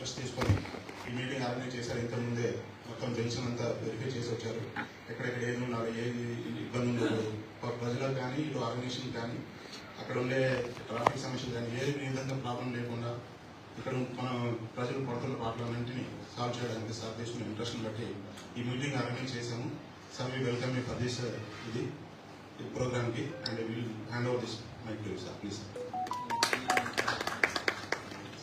Interest తీసుకొని ఈ meeting organise చేశారు ఇంతకుముందే మొత్తం అంతా వెరిఫై చేసి వచ్చారు ఎక్కడెక్కడ ఏమి ఉన్నారు ఏది ఇబ్బంది ఉండదు ప్రజలకు కానీ ఇటు ఆర్గనైజేషన్ కానీ అక్కడ ఉండే ట్రాఫిక్ సమస్యలు కానీ ఏ విధంగా ప్రాబ్లం లేకుండా ఇక్కడ మన ప్రజలు పడుతున్న ప్రాబ్లంలన్నింటినీ సాల్వ్ చేయడానికి సార్ చేసిన ఇంట్రెస్ట్ని బట్టి ఈ మీటింగ్ ఆర్గనైజ్ చేశాము సార్ మీ వెల్కమ్ మీ ప్రదేశ్ ఇది ఈ ప్రోగ్రామ్కి and will hand over this my please sir please sir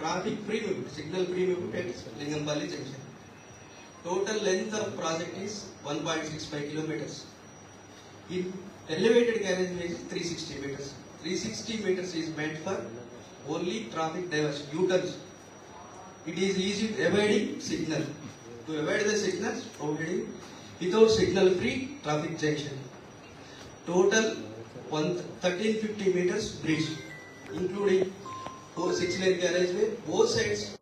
Traffic premium signal premium Lingampalli junction total length of project is one point six five kilometres In elevated carriageway is 360 meters. 360 meters is meant for only traffic diversion, U-turns. It is easy evading signal. To avoid the signals, providing without signal free traffic junction. Total one 1350 meters bridge, including 4 6 lane garage में both sides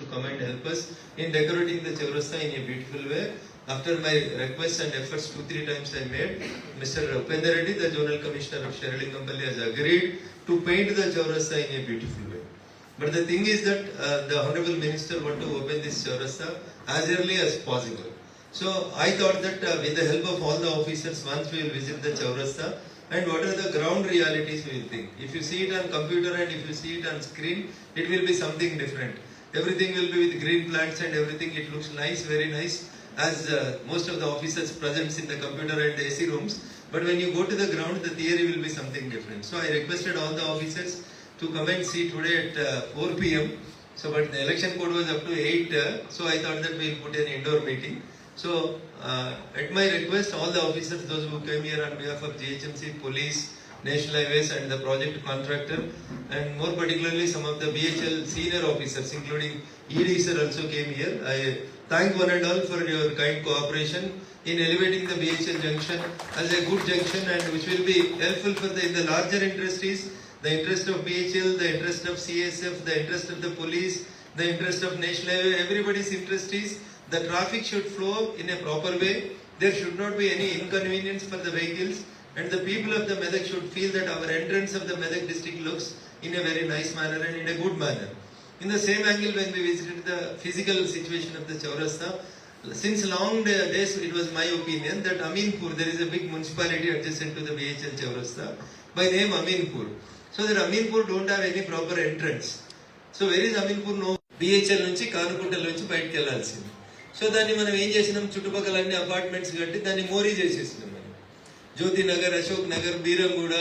to come and help us in decorating the Chaurasta in a beautiful way. After my requests and efforts two, three times I made, Mr. Upendra Reddy, the Journal Commissioner of Sherlingampalli has agreed to paint the Chaurasta in a beautiful way. But the thing is that uh, the Honorable Minister want to open this Chaurasta as early as possible. So I thought that uh, with the help of all the officers, once we will visit the Chaurasta, and what are the ground realities we will think. If you see it on computer and if you see it on screen, it will be something different. Everything will be with green plants and everything. It looks nice, very nice, as uh, most of the officers present in the computer and AC rooms. But when you go to the ground, the theory will be something different. So I requested all the officers to come and see today at uh, 4 p.m. So, but the election code was up to 8. Uh, so I thought that we'll put an indoor meeting. So, uh, at my request, all the officers, those who came here on behalf of GHMC, police, National Highways and the project contractor and more particularly some of the BHL senior officers including ED sir also came here. I thank one and all for your kind cooperation in elevating the BHL junction as a good junction and which will be helpful for the, in the larger industries, the interest of BHL, the interest of CSF, the interest of the police, the interest of National Highway, everybody's interest is the traffic should flow in a proper way. There should not be any inconvenience for the vehicles And the people of the Medak should feel that our entrance of the Medak district looks in a very nice manner and in a good manner. In the same angle, when we visited the physical situation of the Chaurasta, since long days, it was my opinion that Aminpur, there is a big municipality adjacent to the BHL Chaurasta by name Aminpur. So that Aminpur don't have any proper entrance. So where is Ameenpur no BHEL నుంచి కానుకుంటల నుంచి బయటకు వెళ్ళాల్సింది so దాన్ని మనం ఏం చేసినాం చుట్టుపక్కల అన్ని అపార్ట్మెంట్స్ కట్టి దాన్ని మోరీ చేసేసినాం జ్యోతి నగర్ అశోక్ నగర్ బీరంగూడ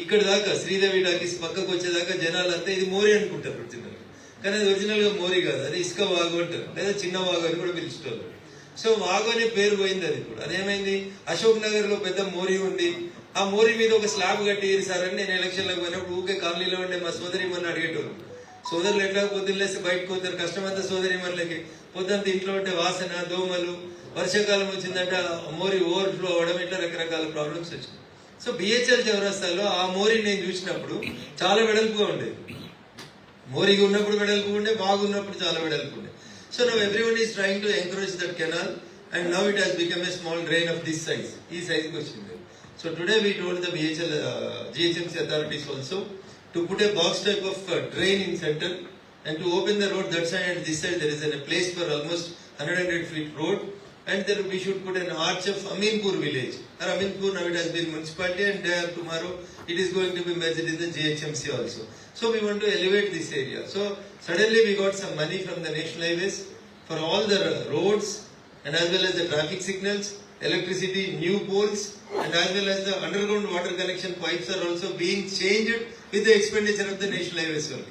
ఇక్కడ దాకా శ్రీదేవి టాకీస్ పక్కకు వచ్చేదాకా జనాలంతా ఇది మోరీ అనుకుంటారు ఒరిజినల్ కానీ అది ఒరిజినల్గా మోరి కాదు అది ఇసుక వాగు అంటారు లేదా చిన్న వాగు అని కూడా పిలుస్తారు సో వాగు అనే పేరు పోయింది అది కూడా అదేమైంది అశోక్ నగర్లో పెద్ద మోరి ఉంది ఆ మోరి మీద ఒక స్లాబ్ కట్టి సారని నేను ఎలక్షన్లకు పోయినప్పుడు ఊకే కాలనీలో ఉండే మా సోదరి మన అడిగేటోళ్ళు సోదరులు ఎట్లా పొద్దున్నేసి బయటకు పోతారు కష్టమంతా సోదరి మనలకి పొద్దుంత ఇంట్లో ఉంటే వాసన దోమలు వర్షాకాలం వచ్చిందంటే మోరి ఓవర్ఫ్లో అవ్వడం ఇట్లా రకరకాల ప్రాబ్లమ్స్ వచ్చాయి సో బిహెచ్ఎల్ చౌరస్తాలో ఆ మోరి నేను చూసినప్పుడు చాలా వెడల్పుగా ఉండేది మోరీగా ఉన్నప్పుడు వెడల్పు ఉండే బాగున్నప్పుడు చాలా వెడల్పు ఉండే so now every one is trying to encourage that canal and now it has become a small drain of this size ఈ సైజ్కి వచ్చింది so today we told the BHL GHMC authorities also to put a box type of drain in centre to open the road that side and this side there is an place for almost hundred hundred feet road and there we should put an arch of Aminpur village. Or Aminpur now it has been municipality and there tomorrow it is going to be merged in the GHMC also. So we want to elevate this area. So suddenly we got some money from the national highways for all the roads and as well as the traffic signals, electricity, new poles and as well as the underground water connection pipes are also being changed with the expenditure of the national highways only.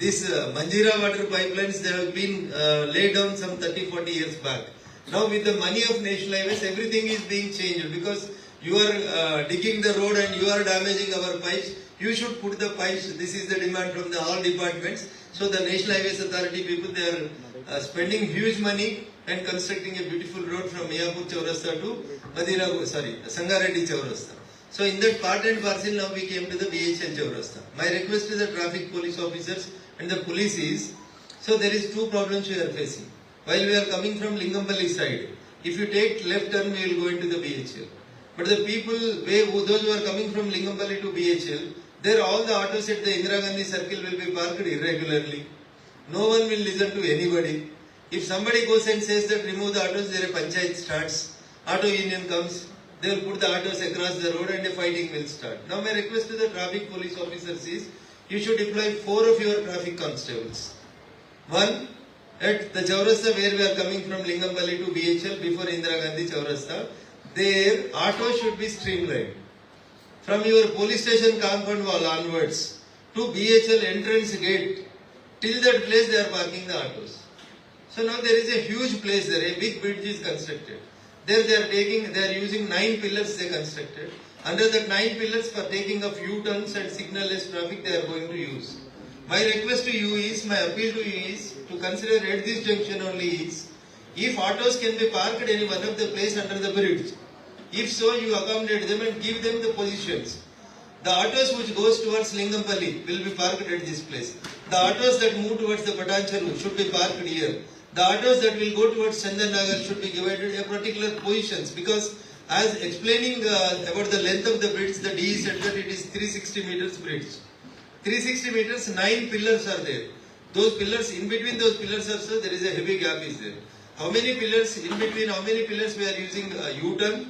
This uh, Manjira water pipelines, they have been uh, laid down some 30-40 years back. Now with the money of national highways, everything is being changed because you are uh, digging the road and you are damaging our pipes. You should put the pipes. This is the demand from the all departments. So the National Highways Authority people, they are uh, spending huge money and constructing a beautiful road from Miyapur Chaurasta to Madina, sorry, Sangareddy Chaurasta. So in that part and parcel now we came to the BHL Chaurasta. My request to the traffic police officers and the police is, so there is two problems we are facing while we are coming from Lingampally side. If you take left turn, we will go into the BHL. But the people, those who are coming from Lingampally to BHL, there all the autos at the Indira Gandhi circle will be parked irregularly. No one will listen to anybody. If somebody goes and says that remove the autos, there a panchayat starts, auto union comes, they will put the autos across the road and a fighting will start. Now my request to the traffic police officers is, you should deploy four of your traffic constables. One, at the Chaurasta where we are coming from Lingampally to BHL before Indira Gandhi Chaurasta, there auto should be streamlined. From your police station compound wall onwards to BHL entrance gate, till that place they are parking the autos. So now there is a huge place there, a big bridge is constructed. There they are taking, they are using nine pillars they constructed. Under that nine pillars for taking of few turns and signalless traffic they are going to use. My request to you is, my appeal to you is to consider at this junction only is if autos can be parked any one of the place under the bridge. If so, you accommodate them and give them the positions. The autos which goes towards Lingampalli will be parked at this place. The autos that move towards the Patancharu should be parked here. The autos that will go towards Chandanagar should be given a particular positions because as explaining uh, about the length of the bridge, the D said that it is 360 meters bridge. 360 meters, nine pillars are there. Those pillars, in between those pillars also, there is a heavy gap is there. How many pillars, in between how many pillars we are using a U-turn,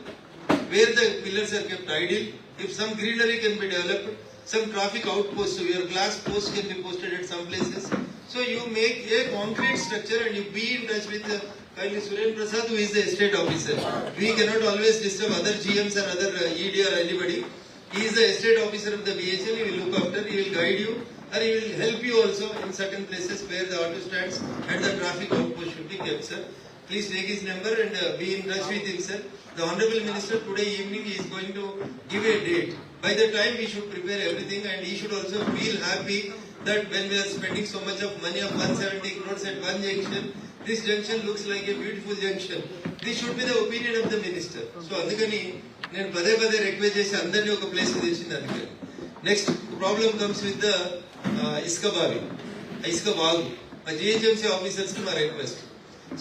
where the pillars are kept idle. If some greenery can be developed, some traffic outposts, so your glass posts can be posted at some places. So you make a concrete structure and you be in touch with the kindly Suren Prasad who is the estate officer. We cannot always disturb other GMs or other ED or anybody. He is the estate officer of the VHL. He will look after. He will guide you, or he will help you also in certain places where the auto stands and the traffic outpost should be kept, sir. Please take his number and uh, be in touch with him, sir. The honorable minister today evening is going to give a date. By the time we should prepare everything, and he should also feel happy that when we are spending so much of money of 170 crores at one junction this junction looks like a beautiful junction this should be the opinion of the minister so అందుకని నేను పదే పదే request చేసి అందరినీ ఒక place తెచ్చింది అందుకని next problem comes with the ఇసుక బావి ఇసుక బాగు మా జిహెచ్ఎంసీ ఆఫీసర్స్ కి మా request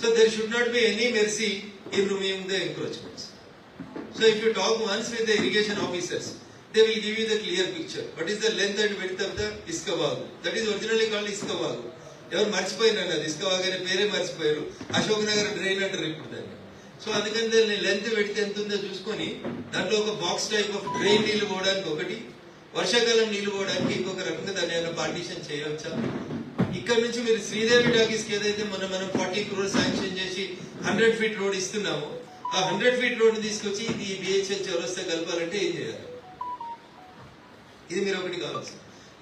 so there should not be any mercy in removing the encroachments so if you talk once with the irrigation officers they will give you the clear picture. What is the length and width of the Iskabagu? That is originally called Iskabagu. ఎవరు మర్చిపోయినారు అది ఇసుక వాగారి పేరే మర్చిపోయారు Ashok Nagar drain అంటారు ఇప్పుడు దాన్ని so అందుకని దాన్ని లెంత్ పెడితే ఎంత ఉందో చూసుకొని దాంట్లో ఒక బాక్స్ టైప్ ఆఫ్ డ్రైన్ నీళ్లు పోవడానికి ఒకటి వర్షాకాలం నీళ్లు పోవడానికి ఇంకొక రకంగా దాన్ని ఏమైనా పార్టీషన్ చేయవచ్చా ఇక్కడ నుంచి మీరు శ్రీదేవి టాకీస్ కి ఏదైతే మనం మనం ఫార్టీ క్రోర్ శాంక్షన్ చేసి హండ్రెడ్ ఫీట్ రోడ్ ఇస్తున్నామో ఆ హండ్రెడ్ ఫీట్ రోడ్ తీసుకొచ్చి ఇది బిహెచ్ఎల్ చౌరస్తా కలపాలంటే ఏం చేయాలి ఇది మీరు ఒకటి కావచ్చు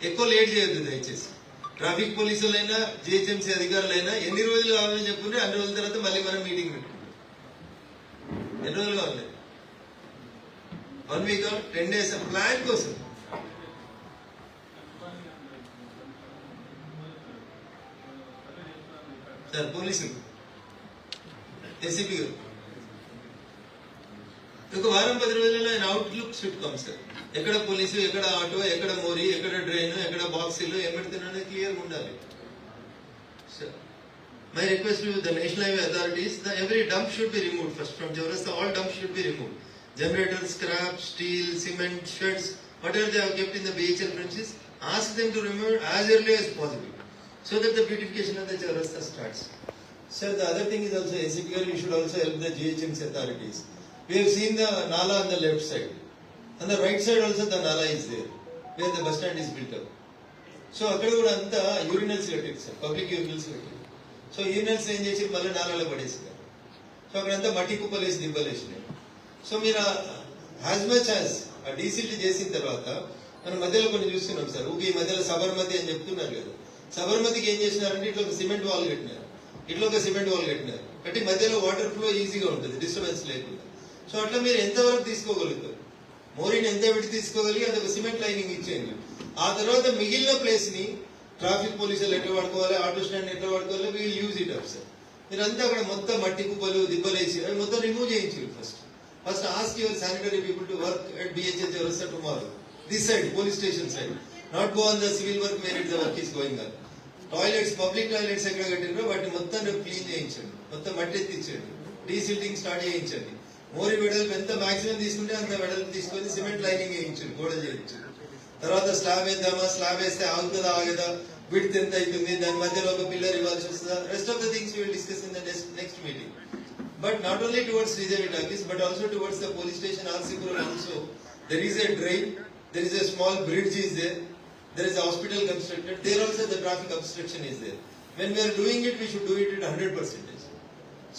ఎక్కువ లేట్ చేయొద్దు దయచేసి ట్రాఫిక్ పోలీసులైనా జిహెచ్ఎంసీ అధికారులైనా ఎన్ని రోజులు కావాలని చెప్పుకుంటే అన్ని రోజుల తర్వాత మళ్ళీ మనం మీటింగ్ పెట్టుకుంటాం ఎన్ని రోజులు కావాలి one week ten days plan కోసం సార్ పోలీసులు ఎస్సీపీ గారు ఒక వారం పది రోజులలో ఆయన అవుట్లుక్స్ పెట్టుకోం సార్ ఎక్కడ పోలీసు ఎక్కడ ఆటో ఎక్కడ మోరి ఎక్కడ డ్రైన్ ఎక్కడ బాక్సీలు ఏమెడుతున్నాయో క్లియర్గా ఉండాలి My request to the National Highway authorities, the every dump should be removed first from Chaurasta, all dumps should be removed. Generators, scrap, steel, cement, sheds, whatever they have kept in the BHL branches, ask them to remove as early as possible so that the beautification of the Chaurasta starts. Sir, the other thing is also, ethically, you should also help the GHM's authorities. We have seen the Nala on the left side. And the right side also the nala is there where the bus stand is built up so అక్కడ కూడా అంతా urinals కట్టారు sir public urinals కట్టారు so urinals ఏం చేసి మళ్ళీ నాలలో పడేసారు సో అక్కడంతా మట్టి వేసి దిబ్బలేసినాయి సో మీరు హ్యాజ్ మచ్ హ్యాజ్ ఆ డీసీటీ చేసిన తర్వాత మనం మధ్యలో కొన్ని చూస్తున్నాం సార్ ఊకి ఈ మధ్యలో సబర్మతి అని చెప్తున్నారు కదా సబర్మతికి ఏం చేసినారంటే ఇట్లా ఒక సిమెంట్ వాల్ కట్టినారు ఇట్లా ఒక సిమెంట్ వాల్ కట్టినారు అంటే మధ్యలో వాటర్ ఫ్లో ఈజీగా ఉంటుంది డిస్టర్బెన్స్ లేకుండా సో అట్లా మీరు ఎంతవరకు తీసుకోగలుగుతారు మోరీని ఎంత విడి తీసుకోగలిగి ఒక సిమెంట్ లైనింగ్ ఇచ్చేయండి ఆ తర్వాత మిగిలిన ప్లేస్ని ట్రాఫిక్ పోలీసులు ఎట్లా వాడుకోవాలి ఆటో స్టాండ్ ఎట్లా వాడుకోవాలి వీళ్ళు యూజ్ ఇట్ అప్ సార్ అంతా అక్కడ మొత్తం మట్టి కుప్పలు దిబ్బలేసి వేసి మొత్తం రిమూవ్ చేయించారు first first ask your sanitary people to work at BHS sir tomorrow this side police station side not go on the civil work merit the work is going up toilets public toilets ఎక్కడ కట్టినారో వాటిని మొత్తం clean చేయించండి మొత్తం మట్టి ఎత్తించండి desilting start చేయించండి మోరి వెడల్పు ఎంత మాక్సిమం తీసుకుంటే అంత వెడల్పు తీసుకొని సిమెంట్ లైనింగ్ వేయించండి గోడలు చేయించండి తర్వాత స్లాబ్ వేద్దామా స్లాబ్ వేస్తే ఆగుతుందా ఆగదా విడ్త్ ఎంత అవుతుంది దాని మధ్యలో ఒక పిల్లర్ ఇవ్వాల్సి వస్తుందా rest of the things will discuss in the next meeting But not only towards Sridevi Takis, but also towards the police station Alsipur also. There is a drain, there is a small bridge is there, there is a hospital constructed, there also the traffic obstruction is there. When we are doing it, we should do it at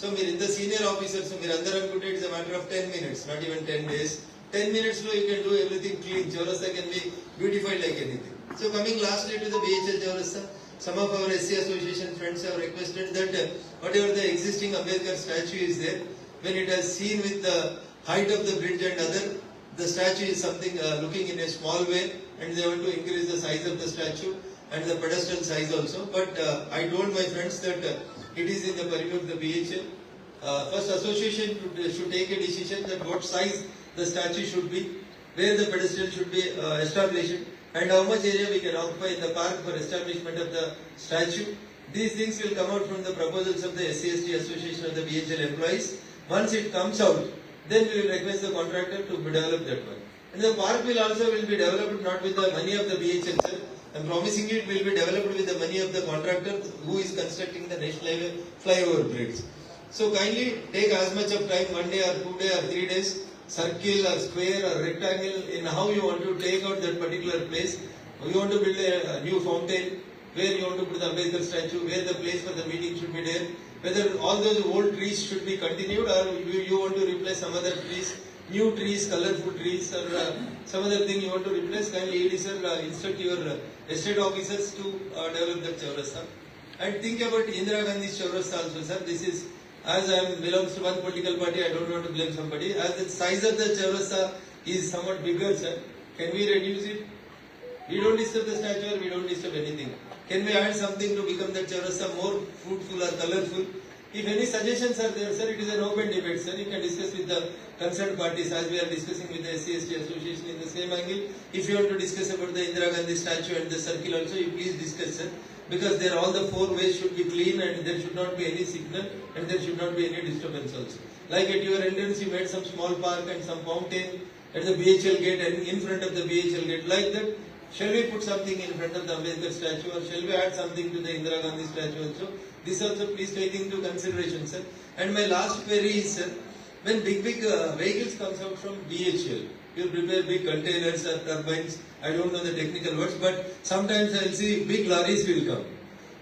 hundred percentage. So మీరు ఇంత senior officers మీరు అందరూ అనుకుంటే it's matter of ten minutes not even ten days ten minutes లో you can do everything clean చౌరస్తా can be beautified like anything so coming last to the BHEL చౌరస్తా some of our SC association friends have requested that uh, whatever the existing Ambedkar statue is there, when it has seen with the height of the bridge and other, the statue is something uh, looking in a small way and they want to increase the size of the statue and the pedestal size also. But uh, I told my friends that uh, it is in the purview of the BHL. Uh, first association should, should take a decision that what size the statue should be, where the pedestal should be uh, established and how much area we can occupy in the park for establishment of the statue. These things will come out from the proposals of the SCST Association of the BHL employees. Once it comes out, then we will request the contractor to develop that one. And the park will also will be developed not with the money of the BHL itself, I'm promising you it will be developed with the money of the contractor who is constructing the national highway flyover bridge. So kindly take as much of time, one day or two day or three days, circle or square or rectangle in how you want to take out that particular place. You want to build a, a new fountain, where you want to put the ambassador statue, where the place for the meeting should be there, whether all those old trees should be continued or you, you want to replace some other trees new trees, colorful trees, or uh, some other thing you want to replace, kindly ladies sir, uh, instruct your uh, estate officers to uh, develop that chaurasta. And think about Indira Gandhi's chaurasta also, sir. This is, as I am belongs to one political party, I don't want to blame somebody. As the size of the chaurasta is somewhat bigger, sir, can we reduce it? We don't disturb the statue, we don't disturb anything. Can we add something to become that chaurasta more fruitful or colorful? If any suggestions are there, sir, it is an open debate, sir. You can discuss with the concerned parties as we are discussing with the SCST Association in the same angle. If you want to discuss about the Indira Gandhi statue and the circle also, you please discuss, sir. Because there all the four ways should be clean and there should not be any signal and there should not be any disturbance also. Like at your entrance, you made some small park and some fountain at the BHL gate and in front of the BHL gate. Like that, shall we put something in front of the Ambedkar statue or shall we add something to the Indira Gandhi statue also? This also please take into consideration, sir. And my last query is, sir, when big, big uh, vehicles comes out from BHL, you prepare big containers or turbines, I don't know the technical words, but sometimes I'll see big lorries will come.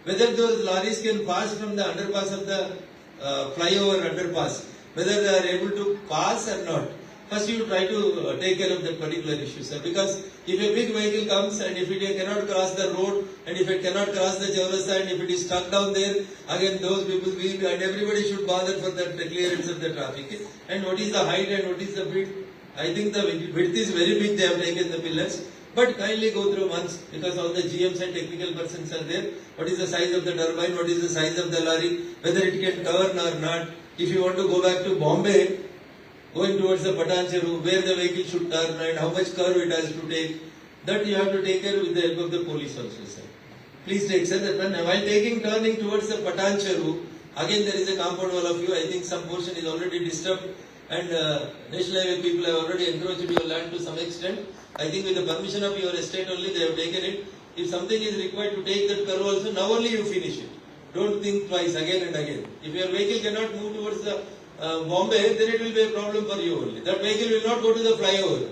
Whether those lorries can pass from the underpass of the uh, flyover underpass, whether they are able to pass or not, first you try to uh, take care of that particular issue, sir. Because if a big vehicle comes and if it uh, cannot cross the road and if it cannot cross the chaurasa and if it is stuck down there, again those people will be, and everybody should bother for that clearance of the traffic. And what is the height and what is the width? I think the width is very big, they have taken the pillars. But kindly go through once because all the GMs and technical persons are there. What is the size of the turbine? What is the size of the lorry? Whether it can turn or not. If you want to go back to Bombay, going towards the Patancheru, where the vehicle should turn and how much curve it has to take, that you have to take care with the help of the police also, sir. Please take, sir, that when, while taking turning towards the Patancheru, again there is a compound wall of you, I think some portion is already disturbed and uh, National Highway people have already encroached your land to some extent. I think with the permission of your estate only, they have taken it. If something is required to take that curve also, now only you finish it. Don't think twice again and again. If your vehicle cannot move towards the uh, Bombay, then it will be a problem for you only. That vehicle will not go to the flyover.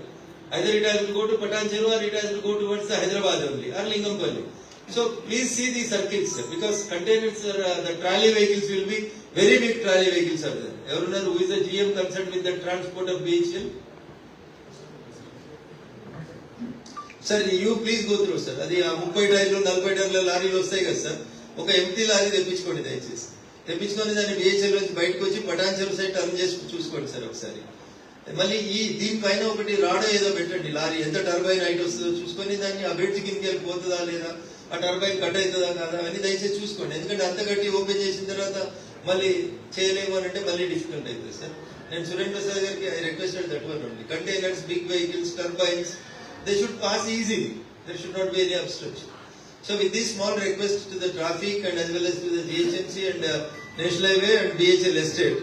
Either it has to go to Patancheru or it has to go towards the Hyderabad only or Lingampalli. So please see the circuits because containers, are, uh, the trolley vehicles will be very big trolley vehicles are there. Everyone who is a GM concerned with the transport of BHL? Sir you please go through sir అది ఆ ముప్పై టైర్లు నలభై టైర్ల లారీలు వస్తాయి కదా sir ఒక empty lorry తెప్పించుకోండి దయచేసి తెప్పించుకొని దాన్ని బిహెచ్ఎల్ నుంచి బయటకు వచ్చి పటాన్ చెరువు సైడ్ టర్న్ చేసి చూసుకోండి సార్ ఒకసారి మళ్ళీ ఈ దీనిపైన ఒకటి రాడో ఏదో పెట్టండి లారీ ఎంత టర్బైన్ హైట్ వస్తుందో చూసుకొని దాన్ని ఆ బ్రిడ్జ్ కిందకి వెళ్ళిపోతుందా లేదా ఆ టర్బైన్ కట్ అవుతుందా కాదా అని దయచేసి చూసుకోండి ఎందుకంటే అంత గట్టి ఓపెన్ చేసిన తర్వాత మళ్ళీ చేయలేము అని అంటే మళ్ళీ డిఫికల్ట్ అవుతుంది సార్ నేను సురేంద్ర ప్రసాద్ గారికి I requested that one only containers big vehicles turbines they should pass easy they should not be any obstruction so with this small request to the traffic and as well as to the GHMC and National Highway and BHL Estate.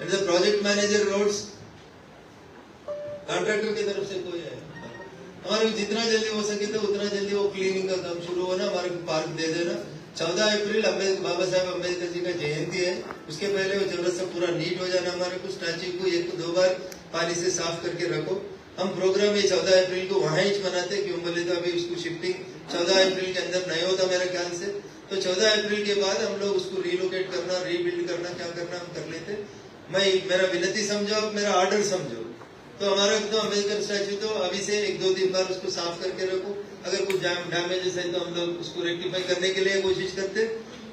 And the project manager roads contractor की तरफ से कोई है हमारे जितना जल्दी हो सके तो उतना जल्दी वो क्लीनिंग का काम शुरू होना हमारे को पार्क दे देना चौदह अप्रैल बाबा साहेब अम्बेडकर जी का जयंती है उसके पहले वो जरूरत से पूरा नीट हो जाना हमारे को स्टैचू को एक दो बार पानी से साफ करके रखो हम प्रोग्राम ये चौदह अप्रैल को वहां ही मनाते क्यों बोले तो अभी उसको शिफ्टिंग चौदह अप्रैल के अंदर नहीं होता मेरे ख्याल से तो 14 अप्रैल के बाद हम लोग उसको रीलोकेट करना रीबिल्ड करना क्या करना हम कर लेते मैं मेरा विनती समझो मेरा ऑर्डर समझो तो हमारा एकदम तो अम्बेडकर स्टैचू तो अभी से एक दो दिन बाद उसको साफ करके रखो अगर कुछ डैमेजेस है तो हम लोग उसको रेक्टिफाई करने के लिए कोशिश करते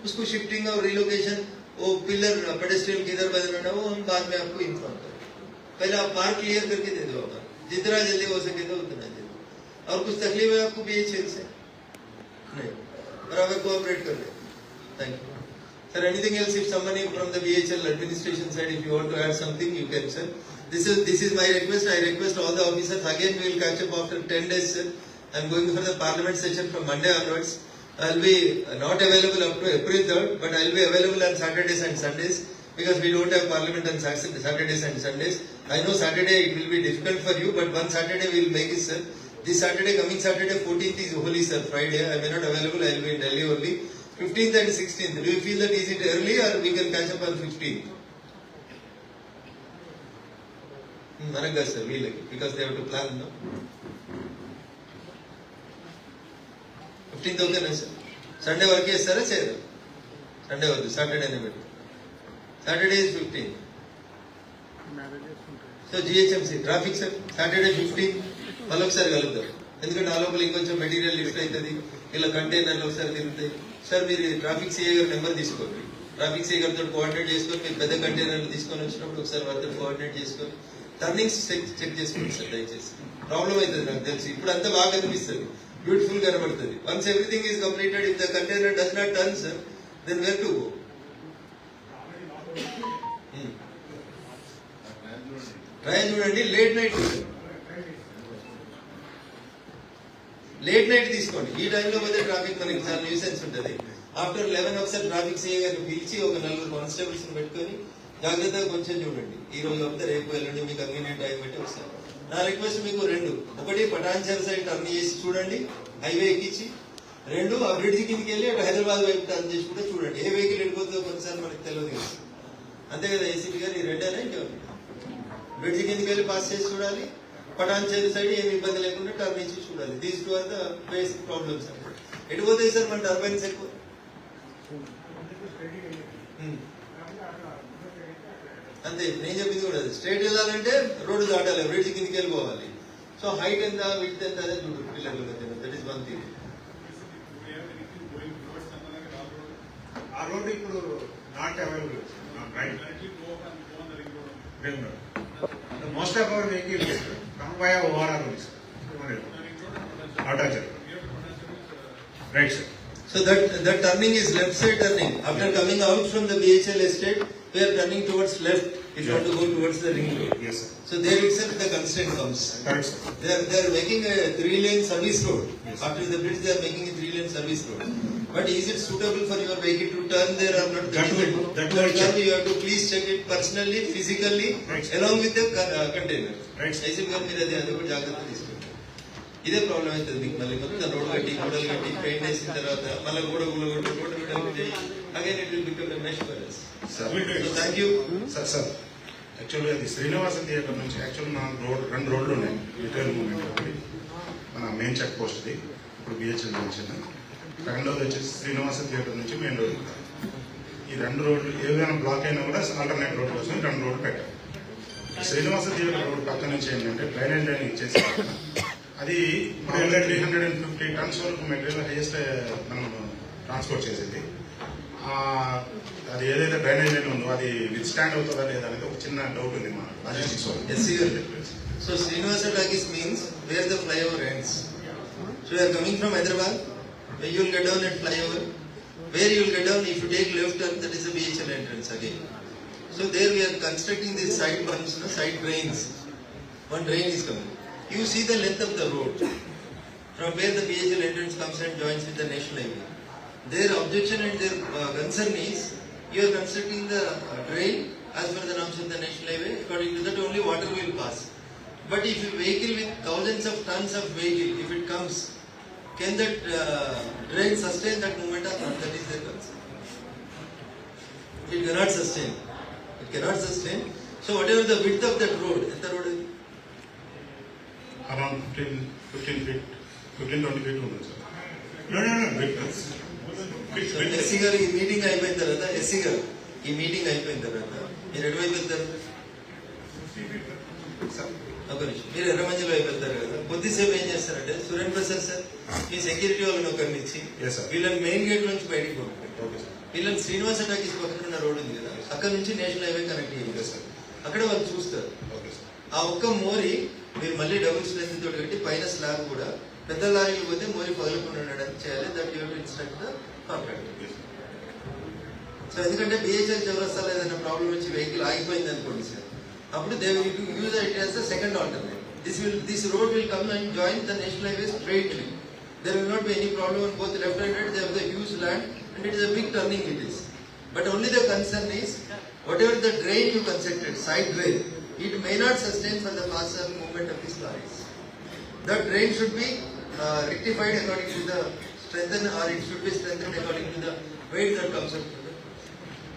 उसको शिफ्टिंग और रिलोकेशन वो पिलर पेडेस्ट्रियन किधर बदलना वो हम बाद में आपको इन्फॉर्म करें पहले आप पार्क क्लियर करके दे दो अपना जितना जल्दी हो सके तो उतना जल्दी और कुछ तकलीफ है आपको भी ये चेक से नहीं cooperate kar Thank you. Sir, anything else if somebody from the BHL administration side, if you want to add something, you can, sir. This is this is my request. I request all the officers again. We will catch up after 10 days, sir. I am going for the parliament session from Monday onwards. I will be not available up to April 3rd, but I will be available on Saturdays and Sundays because we don't have parliament on Saturdays and Sundays. I know Saturday it will be difficult for you, but one Saturday we will make it, sir. This Saturday, coming Saturday, 14th is Holy Sir, Friday. I may not available, I will be in Delhi only. 15th and 16th. Do you feel that is it early or we can catch up on 15th? మనకు కాదు sir వీళ్ళకి because they to plan okay ఓకేనా sunday work is sir చేయరు sunday work saturday పెట్టు saturday is fifteen so GHMC traffic sir saturday fifteen మళ్ళీ ఒకసారి కలుగుతారు ఎందుకంటే ఆ లోపల ఇంకొంచెం మెటీరియల్ లిఫ్ట్ అవుతుంది ఇలా కంటైనర్లు ఒకసారి తిరుగుతాయి సార్ మీరు ట్రాఫిక్ సిఐ గారు నెంబర్ తీసుకోండి ట్రాఫిక్ సిఐ గారితో కోఆర్డినేట్ చేసుకొని మీరు పెద్ద కంటైనర్లు తీసుకొని వచ్చినప్పుడు ఒకసారి వారితో కోఆర్డినేట్ చేసుకొని టర్నింగ్స్ చెక్ చెక్ చేసుకోండి సార్ దయచేసి ప్రాబ్లం అవుతుంది నాకు తెలిసి ఇప్పుడు అంతా బాగా కనిపిస్తుంది బ్యూటిఫుల్ కనబడుతుంది once everything is completed if the container does not turn sir then where to go trial చూడండి లేట్ నైట్ చూడండి లేట్ నైట్ తీసుకోండి ఈ టైంలో పోతే ట్రాఫిక్ మనకి చాలా న్యూసెన్స్ ఉంటుంది ఆఫ్టర్ లెవెన్ ఒకసారి ట్రాఫిక్ సీఏ పిలిచి ఒక నలుగురు కానిస్టేబుల్స్ పెట్టుకొని జాగ్రత్తగా కొంచెం చూడండి ఈ రోజు వస్తే రేపు వెళ్ళండి మీకు కన్వీనియంట్ టైం పెట్టి ఒకసారి నా రిక్వెస్ట్ మీకు రెండు ఒకటి పటాన్చర్ సైడ్ టర్న్ చేసి చూడండి హైవే ఎక్కించి రెండు ఆ బ్రిడ్జ్ కిందకి వెళ్ళి అటు హైదరాబాద్ వైపు టర్న్ చేసి కూడా చూడండి ఏ వెహికల్ ఎడిపోతుందో కొన్నిసార్లు మనకి తెలియదు అంతే కదా ఏసీపీ గారు ఈ రెండు అనే బ్రిడ్జ్ కిందకి వెళ్ళి పాస్ చేసి చూడాలి పటాన్చేరి సైడ్ ఏమి ఇబ్బంది లేకుండా టర్న్ ఇచ్చి చూడాలి these two are the basic problems ఎటు పోతాయి సార్ మన టర్బైన్స్ ఎక్కువ hmm. అంతే నేను చెప్పింది కూడా అది స్ట్రైట్ వెళ్ళాలంటే రోడ్డు దాటాలి బ్రిడ్జ్ కిందికి వెళ్ళిపోవాలి సో హైట్ ఎంత విడ్త్ ఎంత అదే చూడు పిల్లలు దట్ ఈస్ వన్ థింగ్ ఆ రోడ్డు ఇప్పుడు not available right Most of our vehicles come via ORR only. Auto check. Right, sir. So that the turning is left side turning. After coming out from the BHL estate, we are turning towards left if you want to go towards the ring road. Yes sir So there itself the constraint comes. Correct sir They are, they are making a three lane service road. Yes. After the bridge, they are making a three lane service road. But is it suitable for your vehicle to turn there or not? That will- that will To turn, check. you have to please check it personally, physically, Right. along with the con- uh, container. Right. IC గారు మీరు అది అది కూడా జాగ్రత్త తీసుకోండి ఇదే problem అవుతుంది మీకు మళ్ళీ మొత్తం రోడ్ కట్టి గోడలు కట్టి పెయింట్ వేసిన తర్వాత మళ్ళీ గోడ గోడ కొట్టి రోడ్ విడలు చేయి again it will become a mesh for us. Sir So thank you. Sir sir యాక్చువల్గా అది శ్రీనివాస థియేటర్ నుంచి యాక్చువల్ మా రోడ్ రెండు రోడ్లు ఉన్నాయి రిటైల్ మూమెంట్ ఒకటి మన మెయిన్ చెక్ పోస్ట్ది ఇప్పుడు బిహెచ్ఎల్ వచ్చింది రెండోది వచ్చేసి శ్రీనివాస థియేటర్ నుంచి మెయిన్ రోడ్ ఈ రెండు రోడ్లు ఏదైనా బ్లాక్ అయినా కూడా ఆల్టర్నేట్ రోడ్ కోసం రెండు రోడ్లు పెట్టాం శ్రీనివాస థియేటర్ రోడ్ పక్క నుంచి ఏంటంటే డ్రైనేజ్ లైన్ ఇచ్చేసి అది three hundred and fifty tons వరకు మెటీరియల్ హైయెస్ట్ eh, మనం ట్రాన్స్పోర్ట్ చేసేది అది ఏదైతే డ్రైనేజ్ లైన్ ఉందో అది విత్స్టాండ్ అవుతుందా లేదా అనేది ఒక చిన్న డౌట్ ఉంది మా logistics so Srinivasa talkies means where the flyover ends so you are coming from Hyderabad where you will get down at flyover. Where you will get down if you take left turn, that is the BHL entrance again. So there we are constructing these side bumps, no, side drains. One drain is coming. You see the length of the road from where the BHL entrance comes and joins with the national highway. Their objection and their uh, concern is you are constructing the uh, trail as per the norms of the national highway. According to that, only water will pass. But if a vehicle with thousands of tons of vehicle, if it comes, can that uh, sustain that movement or not? That is their concern. It cannot sustain. It cannot sustain. So whatever the width of that road, the road is around 15, 15 feet, 15 20 feet. No, no, no. Width. SC గారు ఈ meeting అయిపోయిన తర్వాత SC గారు ఈ meeting అయిపోయిన తర్వాత మీరు ఎటువైపు వెళ్తారు ఒక నిమిషం మీరు ఎర్ర మధ్యలో అయిపోతారు కదా కొద్దిసేపు ఏం చేస్తారంటే సురేంద్ర ప్రసాద్ సార్ మీ సెక్యూరిటీ వాళ్ళని ఒకరిని ఇచ్చి వీళ్ళని మెయిన్ గేట్ నుంచి బయటికి పోతారు వీళ్ళని శ్రీనివాస టాకీస్ పక్కన ఉన్న రోడ్ ఉంది కదా అక్కడ నుంచి నేషనల్ హైవే కనెక్ట్ చేయండి సార్ అక్కడ వాళ్ళు చూస్తారు ఆ ఒక్క మోరి మీరు మళ్ళీ డబుల్ స్ట్రెంత్ తోటి కట్టి పైన స్లాబ్ కూడా పెద్ద లారీలు పోతే మోరి పగలకుండా ఉండడానికి చేయాలి that you instruct the contractor so ఎందుకంటే బిహెచ్ఎల్ చౌరస్తాలో ఏదైనా ప్రాబ్లం వచ్చి వెహికల్ ఆగిపోయింది అనుకోండి సార్ అప్పుడు they will use it as the second alternate this will this road will come and join the national highway straightly there will not be any problem on both left and right they have the huge land and it is a big turning it is but only the concern is what ever the drain you constructed side drain it may not sustain for the faster movement of this lorries that drain should be uh, uh, rectified according to the strengthen or it should be strengthened according to the weight that comes up.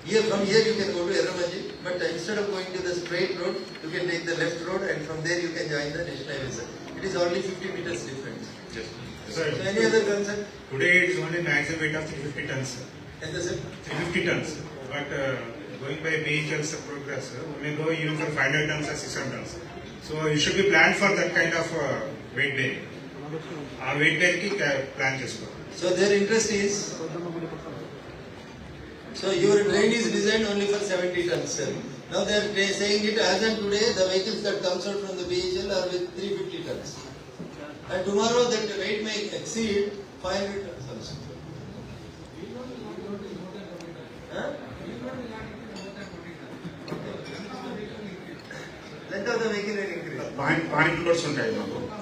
Here from here you can go to Erramaji, but instead of going to the straight road, you can take the left road and from there you can join the national highway. Sir. It is only 50 meters difference. Yes. Sir, so any other concern? Today it is only maximum weight of 350 tons. Sir. And the sir? 350 tons. But uh, going by vehicles progress, sir, uh, we may go even for 500 tons or 600 tons. So it should be planned for that kind of uh, weight bearing. So their interest is. So your train is designed only for seventy tons, sir. Now they are saying it as and today the vehicles that comes out from the BHL are with 350 tons. And tomorrow that weight may exceed 500 tons also. Huh? Length of the vehicle will increase. Point, point loads ఉంటాయి మాకు